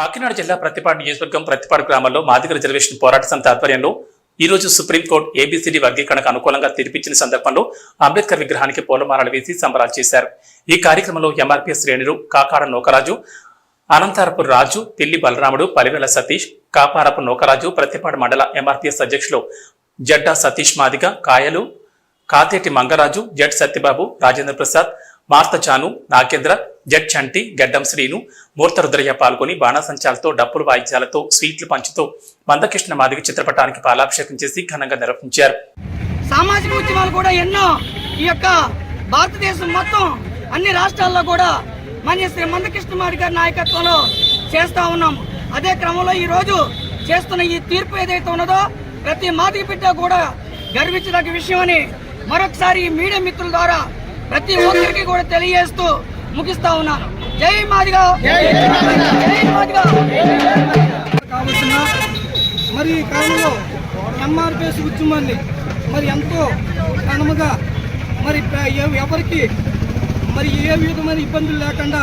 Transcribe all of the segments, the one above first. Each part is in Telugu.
కాకినాడ జిల్లా ప్రతిపాడు నియోజకవర్గం ప్రతిపాడు గ్రామంలో మాదిగ రిజర్వేషన్ పోరాట సంత ఆధ్వర్యంలో ఈ రోజు సుప్రీంకోర్టు ఏబీసీడీ వర్గీకరణకు అనుకూలంగా తీర్పిచ్చిన సందర్భంలో అంబేద్కర్ విగ్రహానికి పూలమాలలు వేసి సంబరాలు చేశారు. ఈ కార్యక్రమంలో ఎంఆర్పీఎస్ శ్రేణులు కాకాడ నోకరాజు అనంతారపు రాజు పిల్లి బలరాముడు పలివెల సతీష్ కాపారపు నోకరాజు ప్రతిపాడు మండల ఎంఆర్పీఎస్ అధ్యక్షులు జడ్డా సతీష్ మాదిగ కాయలు కాతేటి మంగరాజు జడ్ సత్యబాబు రాజేంద్ర ప్రసాద్ మార్తచాను నాగేంద్ర జడ్ చంటి గడ్డం శ్రీను మూర్త రుద్రయ్య పాల్గొని బాణాసంచాలతో డప్పులు వాయిద్యాలతో స్వీట్లు పంచుతూ మందకృష్ణ మాదిగ చిత్రపటానికి పాలాభిషేకం చేసి ఘనంగా నిర్వహించారు. సామాజిక ఉద్యమాలు కూడా ఎన్నో. ఈ యొక్క భారతదేశం మొత్తం అన్ని రాష్ట్రాల్లో కూడా మన శ్రీ మందకృష్ణ మాడి గారి నాయకత్వంలో చేస్తా ఉన్నాం. అదే క్రమంలో ఈ రోజు చేస్తున్న ఈ తీర్పు ఏదైతే ఉన్నదో ప్రతి మాదిక బిడ్డ కూడా గర్వించదగ్గ విషయం అని మరొకసారి ఈ మీడియా మిత్రుల ద్వారా ప్రతి ఒక్కరికి కూడా తెలియజేస్తూ ముగిస్తా ఉన్నాను జై మాదిగా. కావలసిన మరి ఈ కాలంలో ఎంఆర్పిఎస్ ఉద్యమాన్ని మరి ఎంతో ఘనముగా మరి ఎవరికి మరి ఏ విధమైన ఇబ్బందులు లేకుండా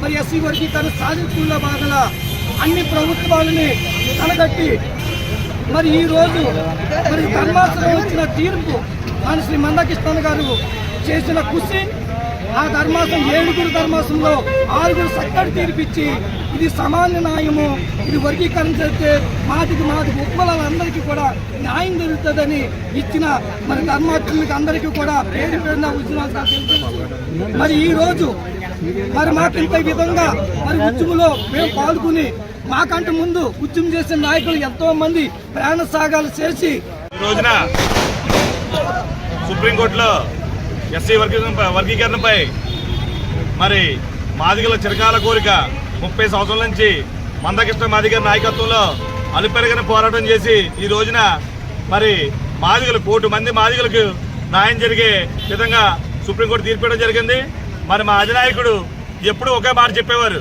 మరి ఎస్సీ వర్గీకరణ సాధించుకున్న భాగంగా అన్ని ప్రభుత్వాలని కనగట్టి మరి ఈ రోజు మరి ధర్మాసనం వచ్చిన తీర్పు మన శ్రీ మందకృష్ణ గారు చేసిన కృషి ఆ ధర్మాసం ఏడుగురు ధర్మాసంలో ఆరుగురు చక్కటి తీర్పిచ్చి ఇది సమాన న్యాయము ఇది వర్గీకరణ చేస్తే మాది మాదికి ఉపకులాలందరికీ కూడా న్యాయం జరుగుతుందని ఇచ్చిన మరి ధర్మాత్రులకి అందరికీ కూడా పేరు పేరున ఉద్యమాలు మరి ఈరోజు మరి మాకు ఇంత విధంగా మరి ఉద్యమంలో మేము పాల్గొని మాకంటే ముందు ఉద్యమం చేసిన నాయకులు ఎంతో మంది ప్రాణ సాగాలు చేసి రోజున సుప్రీంకోర్టులో ఎస్సీ వర్గీకరణ వర్గీకరణపై మరి మాదిగల చిరకాల కోరిక ముప్పై సంవత్సరాల నుంచి మందకృష్ణ మాదిగ నాయకత్వంలో అలుపెరగని పోరాటం చేసి ఈ రోజున మరి మాదిగలు కోటి మంది మాదిగలకు న్యాయం జరిగే విధంగా సుప్రీంకోర్టు తీర్పివ్వడం జరిగింది. మరి మా అధినాయకుడు ఎప్పుడు ఒకే మాట చెప్పేవారు.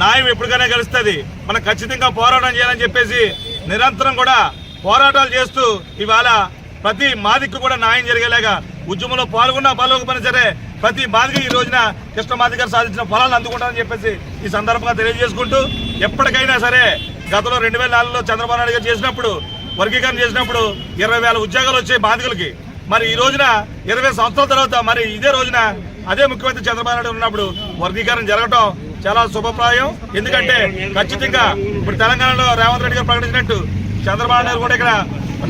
న్యాయం ఎప్పటికైనా గెలుస్తుంది మనం ఖచ్చితంగా పోరాటం చేయాలని చెప్పేసి నిరంతరం కూడా పోరాటాలు చేస్తూ ఇవాళ ప్రతి మాదిక్కు కూడా న్యాయం జరిగేలాగా ఉద్యమంలో పాల్గొన్న పాల్గొకపోయినా సరే ప్రతి మాదిక ఈ రోజున కృష్ణమాదిగ గారు సాధించిన ఫలాలను అందుకుంటారని చెప్పేసి ఈ సందర్భంగా తెలియజేసుకుంటూ ఎప్పటికైనా సరే గతంలో రెండు వేల నాలుగులో చంద్రబాబు నాయుడు గారు చేసినప్పుడు వర్గీకరణ చేసినప్పుడు ఇరవై వేల ఉద్యోగాలు వచ్చాయి బాధితులకి మరి ఈ రోజున ఇరవై సంవత్సరాల తర్వాత మరి ఇదే రోజున అదే ముఖ్యమంత్రి చంద్రబాబు నాయుడు ఉన్నప్పుడు వర్గీకరణ జరగటం చాలా శుభప్రాయం. ఎందుకంటే ఖచ్చితంగా ఇప్పుడు తెలంగాణలో రేవంత్ రెడ్డి గారు ప్రకటించినట్టు చంద్రబాబు నాయుడు కూడా ఇక్కడ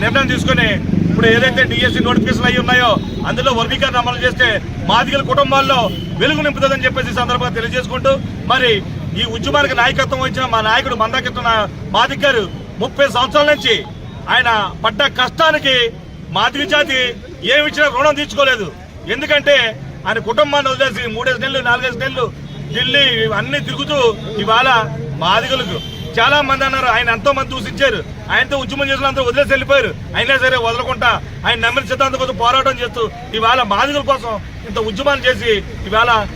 నిర్ణయం తీసుకుని ఇప్పుడు ఏదైతే డిఎస్సి నోటిఫికేషన్ అయి ఉన్నాయో అందులో వర్గీకరణ అమలు చేస్తే మాదిగల కుటుంబాల్లో వెలుగు నింపుతుందని చెప్పేసి సందర్భంగా తెలియజేసుకుంటూ మరి ఈ ఉద్యమానికి నాయకత్వం వహించిన మా నాయకుడు మందాకృష్ణ మాదిక్ గారు ముప్పై సంవత్సరాల నుంచి ఆయన పడ్డ కష్టానికి మాదిరి జాతి ఏమి ఇచ్చినా రుణం తీర్చుకోలేదు. ఎందుకంటే ఆయన కుటుంబాన్ని వదిలేసి మూడేసి నెలలు నాలుగైదు నెలలు ఢిల్లీ అన్ని తిరుగుతూ ఇవాళ మాదిగలకు చాలా మంది అన్నారు. ఆయన ఎంతో మంది దూషించారు. ఆయనతో ఉద్యమం చేసిన అందరూ వదిలేసి వెళ్ళిపోయారు. అయినా సరే వదలకుండా ఆయన నమ్మిన సిద్ధాంతం కోసం పోరాటం చేస్తూ ఇవాళ బాధితుల కోసం ఇంత ఉద్యమాలు చేసి ఇవాళ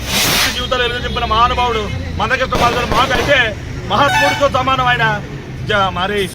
జీవితాలు ఎదురు మహానుభావుడు మందకృష్ణ మాకు అయితే మహాత్ముడితో సమానం ఆయన. జ- మరి